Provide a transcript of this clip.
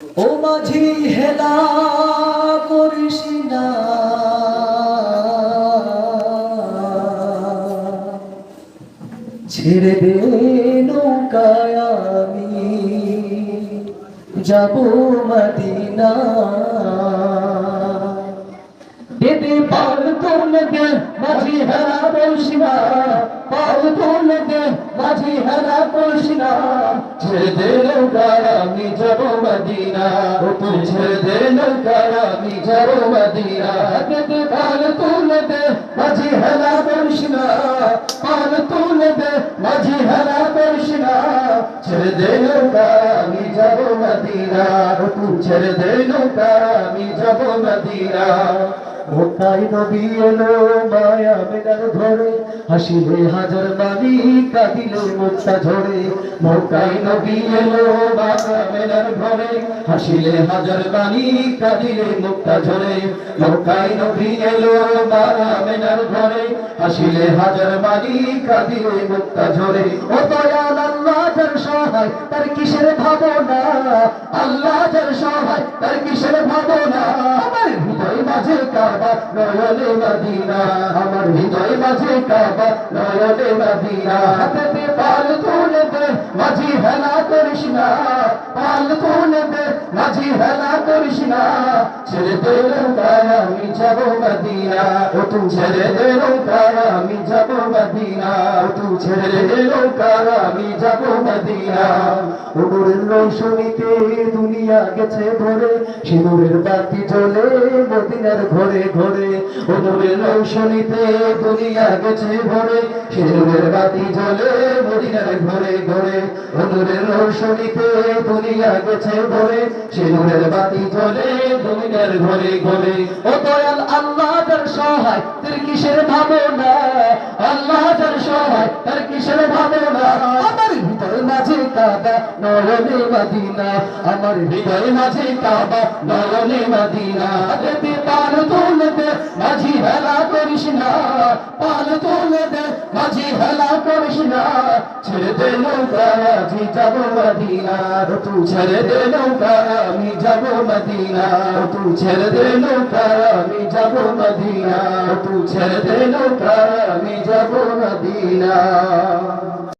ও মাঝি হেলা করিস না। ছেড়ে দে নৌকায় আমি, যাব মদিনা দেদে পাল তোল দে মাঝি হেলা বলছিনা পাল তোল দে হেলা বলছিনা ছেড়ে দে নৌকায় আমি যাব মদিনা। ও তুই ছেড়ে দে নৌকায় আমি যাব মদিনা। দেদে পাল তোল দে মাঝি হেলা বলছিনা পাল তোল দে মাঝি হেলা বলছিনা ছেড়ে দে নৌকায় আমি যাব মদিনা। ও তুই ছেড়ে দে নৌকায় আমি যাব মদিনা। মোকাই নবী এলো? মায়া মেনার ধরে হাসিলে হাজার মানি কাঁদিলে মুক্তা ঝরে। মোকাই নবী এলো? মায়া মেনার ঘরে হাসিলে হাজার মানি কাঁদিলে মুক্তা ঝরে। মোকাই নবী এলো? মায়া মেনার ঘরে হাসিলে হাজার মানি কাঁদিলে মুক্তা ঝরে। ও দয়াল আল্লাহ যার সহায়, তার কিসের ভাবনা? আল্লাহ যার সহায়, তার কিসের কাবা নয়নে মদিনা আমার হৃদয় মাঝে কাবা নয়নে মদিনা হাতে পাল তুলে দে মাঝি হেলা করিস না পাল তুলে দে মাঝি হেলা করিস না। ছেড়ে দে নৌকায় আমি যাব মদিনা ও তুই ছেড়ে দে নৌকায় আমি যাব মদিনা ও তুই ছেড়ে দে নৌকায় আমি যাব মদিনা উমরের রৌশনীতে দুনিয়া গেছে ভরে। সিঁদুরের বাতি জ্বলে মদিনার ঘরে ঘরে। উমরের রৌশনীতে দুনিয়া গেছে ভরে। সিঁদুরের বাতি জ্বলে মদিনার ঘরে ঘরে। উমরের রৌশনীতে দুনিয়া আল্লাহ তার সহায় কিসের ভাবনা? আল্লাহ আমার হৃদয় মাঝে কাবা নয়নে মদিনা। আমার হৃদয় মাঝে কাবা নয়নে মদিনা। দেবে পাল তুলে মাঝি হেলা করিস পাল তুলে দে মাঝি হেলা করিস না। ছেড়ে দে নৌকা আজি যাব মদিনা তু ছেড়ে দে নৌকা আমি যাব মদিনা তু ছেড়ে দে নৌকা আমি যাব মদিনা তু ছেড়ে দে নৌকা আমি যাব মদিনা